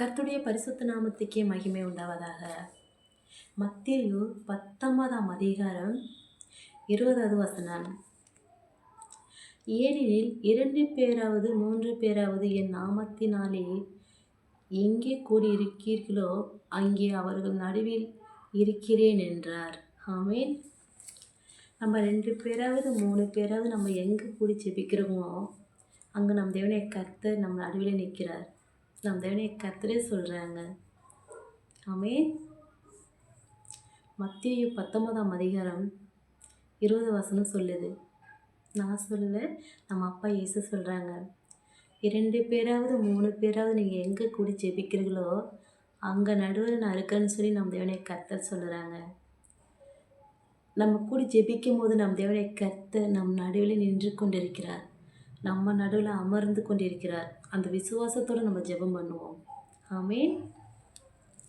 கர்த்துடைய பரிசுத்த நாமத்துக்கே மகிமை உண்டாவதாக. மத்தியு பத்தொன்பதாம் அதிகாரம் இருபதாவது வசனம். ஏனெனில் இரண்டு பேராவது மூன்று பேராவது என் நாமத்தினாலே எங்கே கூடியிருக்கீர்களோ அங்கே அவர்கள் நடுவில் இருக்கிறேன் என்றார். ஆமீன். நம்ம ரெண்டு பேராவது மூணு பேராவது நம்ம எங்கே கூடி ஜெபிக்கிறோமோ அங்கே நம் தேவனை கர்த்தர் நம்ம நடுவில் நிற்கிறார். நம் தேவனையை கத்திரே சொல்கிறாங்க ஆமே மத்திய பத்தொன்பதாம் அதிகாரம் இருபது வசனம் சொல்லுது. நான் சொல்ல நம்ம அப்பா இயேசு சொல்கிறாங்க இரண்டு பேராவது மூணு பேராவது நீங்கள் எங்கே கூடி ஜெபிக்கிறீங்களோ அங்கே நடுவில் நான் இருக்கேன்னு சொல்லி நம் தேவனை கத்த சொல்கிறாங்க நம்ம கூடி ஜெபிக்கும் போது நம் தேவனை கத்த நம் நடுவில் நின்று கொண்டிருக்கிறார். நம்ம நடுவில் அமர்ந்து கொண்டிருக்கிறார். அந்த விசுவாசத்தோடு நம்ம ஜெபம் பண்ணுவோம். ஆமீன்.